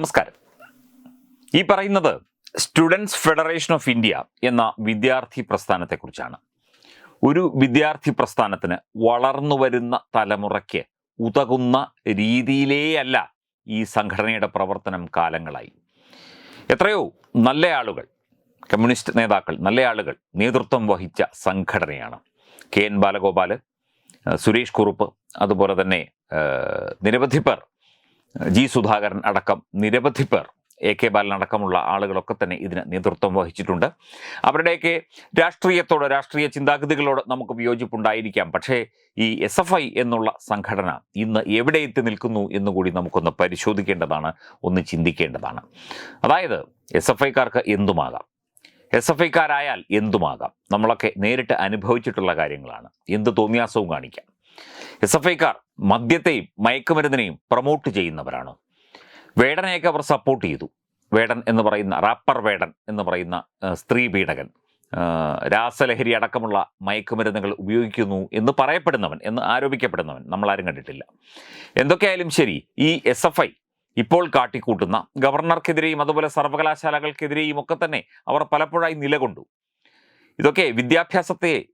നമസ്കാരം. ഈ പറയുന്നത് സ്റ്റുഡൻസ് ഫെഡറേഷൻ ഓഫ് ഇന്ത്യ എന്ന വിദ്യാർത്ഥി പ്രസ്ഥാനത്തെക്കുറിച്ചാണ്. ഒരു വിദ്യാർത്ഥി പ്രസ്ഥാനത്തിന് വളർന്നു വരുന്ന തലമുറയ്ക്ക് ഉതകുന്ന രീതിയിലേയല്ല ഈ സംഘടനയുടെ പ്രവർത്തനം കാലങ്ങളായി. എത്രയോ നല്ല ആളുകൾ കമ്മ്യൂണിസ്റ്റ് നേതാക്കൾ നല്ല ആളുകൾ നേതൃത്വം വഹിച്ച സംഘടനയാണ്. കെ എൻ ബാലഗോപാൽ സുരേഷ് കുറുപ്പ് അതുപോലെ തന്നെ നിരവധി പേർ ജി സുധാകരൻ അടക്കം നിരവധി പേർ എ കെ ബാലൻ അടക്കമുള്ള ആളുകളൊക്കെ തന്നെ ഇതിന് നേതൃത്വം വഹിച്ചിട്ടുണ്ട്. അവരുടെയൊക്കെ രാഷ്ട്രീയത്തോട് രാഷ്ട്രീയ ചിന്താഗതികളോട് നമുക്ക് വിയോജിപ്പുണ്ടായിരിക്കാം. പക്ഷേ ഈ എസ് എഫ് ഐ എന്നുള്ള സംഘടന ഇന്ന് എവിടെ എത്തി നിൽക്കുന്നു എന്നുകൂടി നമുക്കൊന്ന് പരിശോധിക്കേണ്ടതാണ് ഒന്ന് ചിന്തിക്കേണ്ടതാണ്. അതായത് എസ് എഫ് ഐക്കാർക്ക് എന്തുമാകാം? എസ് എഫ് ഐക്കാരായാൽ എന്തുമാകാം? നമ്മളൊക്കെ നേരിട്ട് അനുഭവിച്ചിട്ടുള്ള കാര്യങ്ങളാണ്. എന്ത് തോന്നിയാസവും കാണിക്കാം. എസ് എഫ് ഐക്കാർ മദ്യത്തെയും മയക്കുമരുന്നിനെയും പ്രൊമോട്ട് ചെയ്യുന്നവരാണ്. വേടനെയൊക്കെ അവർ സപ്പോർട്ട് ചെയ്തു. വേടൻ എന്ന് പറയുന്ന റാപ്പർ വേടൻ എന്ന് പറയുന്ന സ്ത്രീ പീഡകൻ രാസലഹരി അടക്കമുള്ള മയക്കുമരുന്നുകൾ ഉപയോഗിക്കുന്നു എന്ന് പറയപ്പെടുന്നവൻ എന്ന് ആരോപിക്കപ്പെടുന്നവൻ നമ്മളാരും കണ്ടിട്ടില്ല. എന്തൊക്കെയായാലും ശരി ഈ എസ് എഫ് ഐ ഇപ്പോൾ കാട്ടിക്കൂട്ടുന്ന ഗവർണർക്കെതിരെയും അതുപോലെ സർവകലാശാലകൾക്കെതിരെയും ഒക്കെ തന്നെ അവർ പലപ്പോഴായി നിലകൊണ്ടു. ഇതൊക്കെ വിദ്യാഭ്യാസത്തെ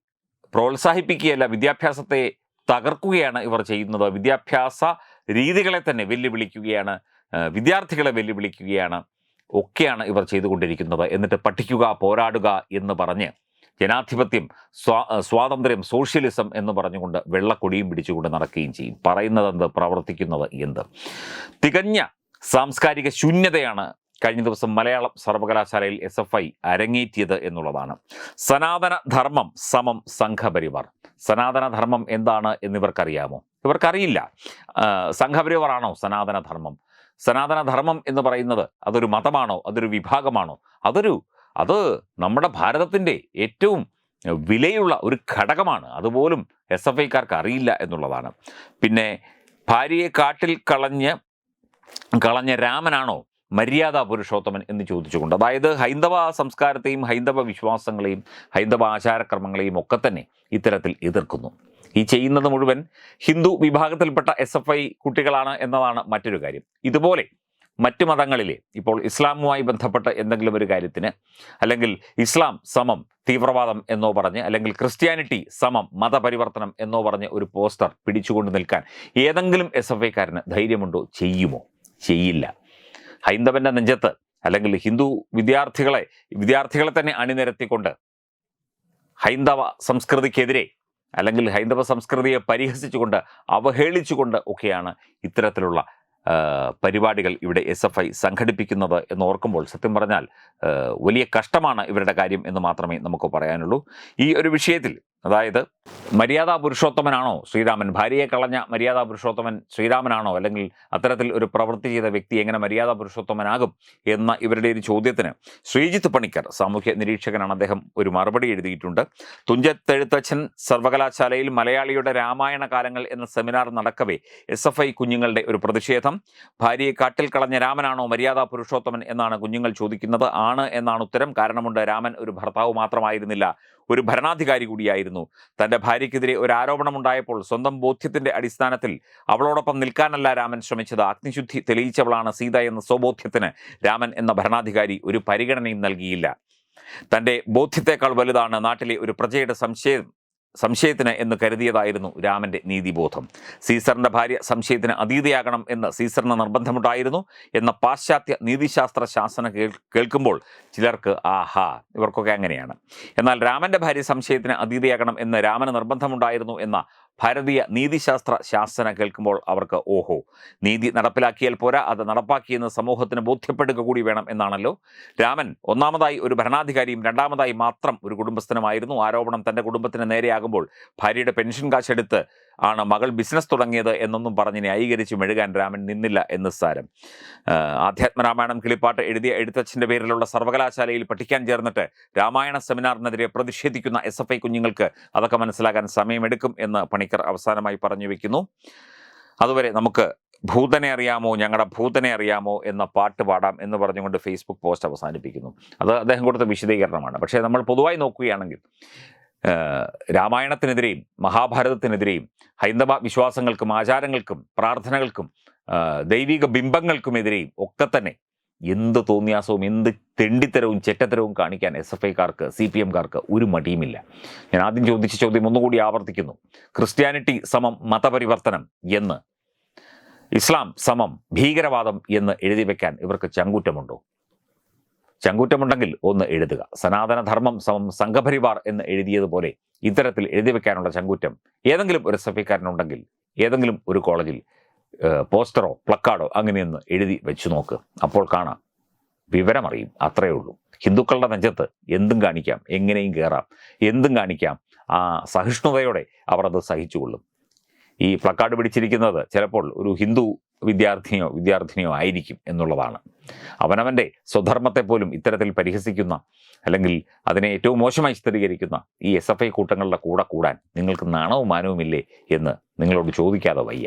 പ്രോത്സാഹിപ്പിക്കുകയല്ല വിദ്യാഭ്യാസത്തെ തകർക്കുകയാണ് ഇവർ ചെയ്യുന്നത്. വിദ്യാഭ്യാസ രീതികളെ തന്നെ വെല്ലുവിളിക്കുകയാണ് വിദ്യാർത്ഥികളെ വെല്ലുവിളിക്കുകയാണ് ഒക്കെയാണ് ഇവർ ചെയ്തുകൊണ്ടിരിക്കുന്നത്. എന്നിട്ട് പഠിക്കുക പോരാടുക എന്ന് പറഞ്ഞ് ജനാധിപത്യം സ്വാ സ്വാതന്ത്ര്യം സോഷ്യലിസം എന്ന് പറഞ്ഞുകൊണ്ട് വെള്ളക്കൊടിയും പിടിച്ചുകൊണ്ട് നടക്കുകയും ചെയ്യും. പറയുന്നത് എന്ത്? പ്രവർത്തിക്കുന്നത് എന്ത്? തികഞ്ഞ സാംസ്കാരിക ശൂന്യതയാണ് കഴിഞ്ഞ ദിവസം മലയാളം സർവകലാശാലയിൽ എസ് എഫ് ഐ അരങ്ങേറ്റിയത് എന്നുള്ളതാണ്. സനാതന ധർമ്മം സമം സംഘപരിവാർ. സനാതന ധർമ്മം എന്താണ് എന്നിവർക്കറിയാമോ? ഇവർക്കറിയില്ല. സംഘപരിവാറാണോ സനാതന ധർമ്മം സനാതന ധർമ്മം എന്ന് പറയുന്നത് അതൊരു മതമാണോ? അതൊരു വിഭാഗമാണോ? അതൊരു അത് നമ്മുടെ ഭാരതത്തിന്റെ ഏറ്റവും വിലയുള്ള ഒരു ഘടകമാണ്. അതുപോലും എസ് എഫ് ഐക്കാർക്ക് അറിയില്ല എന്നുള്ളതാണ്. പിന്നെ ഭാര്യയെ കാട്ടിൽ കളഞ്ഞ് കളഞ്ഞ രാമനാണോ മര്യാദ പുരുഷോത്തമൻ എന്ന് ചോദിച്ചുകൊണ്ട്. അതായത് ഹൈന്ദവ സംസ്കാരത്തെയും ഹൈന്ദവ വിശ്വാസങ്ങളെയും ഹൈന്ദവ ആചാരക്രമങ്ങളെയും ഒക്കെ തന്നെ ഇത്തരത്തിൽ എതിർക്കുന്നു. ഈ ചെയ്യുന്നത് മുഴുവൻ ഹിന്ദു വിഭാഗത്തിൽപ്പെട്ട എസ് എഫ് ഐ കുട്ടികളാണ് എന്നതാണ് മറ്റൊരു കാര്യം. ഇതുപോലെ മറ്റു മതങ്ങളിലെ ഇപ്പോൾ ഇസ്ലാമുമായി ബന്ധപ്പെട്ട എന്തെങ്കിലും ഒരു കാര്യത്തിന് അല്ലെങ്കിൽ ഇസ്ലാം സമം തീവ്രവാദം എന്നോ പറഞ്ഞ് അല്ലെങ്കിൽ ക്രിസ്ത്യാനിറ്റി സമം മതപരിവർത്തനം എന്നോ പറഞ്ഞ് ഒരു പോസ്റ്റർ പിടിച്ചുകൊണ്ട് നിൽക്കാൻ ഏതെങ്കിലും എസ് എഫ് ഐക്കാരന് ധൈര്യമുണ്ടോ? ചെയ്യുമോ? ചെയ്യില്ല. ഹൈന്ദവന്റെ നെഞ്ചത്ത് അല്ലെങ്കിൽ ഹിന്ദു വിദ്യാർത്ഥികളെ വിദ്യാർത്ഥികളെ തന്നെ അണിനിരത്തിക്കൊണ്ട് ഹൈന്ദവ സംസ്കൃതിക്കെതിരെ അല്ലെങ്കിൽ ഹൈന്ദവ സംസ്കൃതിയെ പരിഹസിച്ചുകൊണ്ട് അവഹേളിച്ചുകൊണ്ട് ഒക്കെയാണ് ഇത്തരത്തിലുള്ള പരിപാടികൾ ഇവിടെ എസ് എഫ് ഐ സംഘടിപ്പിക്കുന്നത് എന്ന് ഓർക്കുമ്പോൾ സത്യം പറഞ്ഞാൽ വലിയ കഷ്ടമാണ് ഇവരുടെ കാര്യം എന്ന് മാത്രമേ നമുക്ക് പറയാനുള്ളൂ. ഈ ഒരു വിഷയത്തിൽ അതായത് മര്യാദാ പുരുഷോത്തമനാണോ ശ്രീരാമൻ? ഭാര്യയെ കളഞ്ഞ മര്യാദാ പുരുഷോത്തമൻ ശ്രീരാമനാണോ? അല്ലെങ്കിൽ അത്തരത്തിൽ ഒരു പ്രവൃത്തി ചെയ്ത വ്യക്തി എങ്ങനെ മര്യാദാ പുരുഷോത്തമനാകും എന്ന ഇവരുടെ ഒരു ചോദ്യത്തിന് ശ്രീജിത്ത് പണിക്കർ സാമൂഹ്യ നിരീക്ഷകനാണ് അദ്ദേഹം ഒരു മറുപടി എഴുതിയിട്ടുണ്ട്. തുഞ്ചത്തെഴുത്തച്ഛൻ സർവകലാശാലയിൽ മലയാളിയുടെ രാമായണ കാലങ്ങൾ എന്ന സെമിനാർ നടക്കവേ. എസ് എഫ് ഐ കുഞ്ഞുങ്ങളുടെ ഒരു പ്രതിഷേധം. ഭാര്യയെ കാട്ടിൽ കളഞ്ഞ രാമനാണോ മര്യാദാ പുരുഷോത്തമൻ എന്നാണ് കുഞ്ഞുങ്ങൾ ചോദിക്കുന്നത്. ആണ് എന്നാണ് ഉത്തരം. കാരണമുണ്ട് രാമൻ ഒരു ഭർത്താവ് മാത്രമായിരുന്നില്ല. ഒരു ഭരണാധികാരി കൂടിയായിരുന്നു. തന്റെ ഭാര്യയ്ക്കെതിരെ ഒരു ആരോപണമുണ്ടായപ്പോൾ സ്വന്തം ബോധ്യത്തിന്റെ അടിസ്ഥാനത്തിൽ അവളോടൊപ്പം നിൽക്കാനല്ല രാമൻ ശ്രമിച്ചത്. അഗ്നിശുദ്ധി തെളിയിച്ചവളാണ് സീത എന്ന സ്വബോധ്യത്തിന് രാമൻ എന്ന ഭരണാധികാരി ഒരു പരിഗണനയും നൽകിയില്ല. തന്റെ ബോധ്യത്തെക്കാൾ വലുതാണ് നാട്ടിലെ ഒരു പ്രജയുടെ സംശയം സംശയത്തിന് എന്ന് കരുതിയതായിരുന്നു രാമന്റെ നീതിബോധം. സീസറിന്റെ ഭാര്യ സംശയത്തിന് അതീതയാകണം എന്ന് സീസറിന് നിർബന്ധമുണ്ടായിരുന്നു എന്ന പാശ്ചാത്യ നീതിശാസ്ത്ര ശാസന കേൾക്കുമ്പോൾ ചിലർക്ക് ആഹാ ഇവർക്കൊക്കെ അങ്ങനെയാണ്. എന്നാൽ രാമന്റെ ഭാര്യ സംശയത്തിന് അതീതയാകണം എന്ന് രാമന് നിർബന്ധമുണ്ടായിരുന്നു എന്ന ഭാരതീയ നീതിശാസ്ത്ര ശാസന കേൾക്കുമ്പോൾ അവർക്ക് ഓഹോ. നീതി നടപ്പിലാക്കിയാൽ പോരാ അത് നടപ്പാക്കിയെന്ന് സമൂഹത്തിന് ബോധ്യപ്പെടുക കൂടി വേണം എന്നാണല്ലോ. രാമൻ ഒന്നാമതായി ഒരു ഭരണാധികാരിയും രണ്ടാമതായി മാത്രം ഒരു കുടുംബസ്ഥനുമായിരുന്നു. ആരോപണം തന്റെ കുടുംബത്തിന് നേരെയാകുമ്പോൾ ഭാര്യയുടെ പെൻഷൻ കാശെടുത്ത് ആണ് മകൾ ബിസിനസ് തുടങ്ങിയത് എന്നൊന്നും പറഞ്ഞ് ന്യായീകരിച്ച് മെഴുകാൻ രാമൻ നിന്നില്ല എന്ന് സാരം. ആധ്യാത്മരാമായണം കിളിപ്പാട്ട് എഴുതിയ എഴുത്തച്ഛന്റെ പേരിലുള്ള സർവകലാശാലയിൽ പഠിക്കാൻ ചേർന്നിട്ട് രാമായണ സെമിനാറിനെതിരെ പ്രതിഷേധിക്കുന്ന എസ് എഫ് ഐ കുഞ്ഞുങ്ങൾക്ക് അതൊക്കെ മനസ്സിലാക്കാൻ സമയമെടുക്കും എന്ന് പണിക്കർ അവസാനമായി പറഞ്ഞു വെക്കുന്നു. അതുവരെ നമുക്ക് ഭൂതനെ അറിയാമോ ഞങ്ങളുടെ ഭൂതനെ അറിയാമോ എന്ന പാട്ട് പാടാം എന്ന് പറഞ്ഞുകൊണ്ട് ഫേസ്ബുക്ക് പോസ്റ്റ് അവസാനിപ്പിക്കുന്നു. അത് അദ്ദേഹം കൊടുത്ത വിശദീകരണമാണ്. പക്ഷേ നമ്മൾ പൊതുവായി നോക്കുകയാണെങ്കിൽ രാമായണത്തിനെതിരെയും മഹാഭാരതത്തിനെതിരെയും ഹൈന്ദവ വിശ്വാസങ്ങൾക്കും ആചാരങ്ങൾക്കും പ്രാർത്ഥനകൾക്കും ദൈവിക ബിംബങ്ങൾക്കുമെതിരെയും ഒക്കെ തന്നെ എന്ത് തോന്നിയാസവും എന്ത് തെണ്ടിത്തരവും ചെറ്റത്തരവും കാണിക്കാൻ എസ് എഫ് ഐക്കാർക്ക് സി പി എംകാർക്ക് ഒരു മടിയുമില്ല. ഞാൻ ആദ്യം ചോദിച്ച ചോദ്യം ഒന്നുകൂടി ആവർത്തിക്കുന്നു. ക്രിസ്ത്യാനിറ്റി സമം മതപരിവർത്തനം എന്ന്. ഇസ്ലാം സമം ഭീകരവാദം എന്ന് എഴുതി വെക്കാൻ ഇവർക്ക് ചങ്കൂറ്റമുണ്ടോ? ചങ്കൂറ്റമുണ്ടെങ്കിൽ ഒന്ന് എഴുതുക. സനാതനധർമ്മം സമം സംഘപരിവാർ എന്ന് എഴുതിയതുപോലെ ഇത്തരത്തിൽ എഴുതി വെക്കാനുള്ള ചങ്കൂറ്റം ഏതെങ്കിലും ഒരു എഫ് ഏതെങ്കിലും ഒരു കോളേജിൽ പോസ്റ്ററോ പ്ലക്കാർഡോ അങ്ങനെയൊന്ന് എഴുതി വെച്ചു നോക്ക്. അപ്പോൾ കാണാം. വിവരമറിയും. അത്രയേ ഉള്ളൂ. ഹിന്ദുക്കളുടെ നെഞ്ചത്ത് എന്തും കാണിക്കാം. എങ്ങനെയും കയറാം എന്തും കാണിക്കാം. ആ സഹിഷ്ണുതയോടെ അവർ അത് സഹിച്ചുകൊള്ളും. ഈ പ്ലക്കാർഡ് പിടിച്ചിരിക്കുന്നത് ചിലപ്പോൾ ഒരു ഹിന്ദു വിദ്യാർത്ഥിനിയോ വിദ്യാർത്ഥിനിയോ ആയിരിക്കും എന്നുള്ളതാണ്. അവനവന്റെ സ്വധർമ്മത്തെ പോലും ഇത്തരത്തിൽ പരിഹസിക്കുന്ന അല്ലെങ്കിൽ അതിനെ ഏറ്റവും മോശമായി ചിത്രീകരിക്കുന്ന ഈ എസ് എഫ് ഐ കൂട്ടങ്ങളുടെ കൂടെ കൂടാൻ നിങ്ങൾക്ക് നാണവും മാനവുമില്ലേ എന്ന് നിങ്ങളോട് ചോദിക്കാതെ വയ്യ.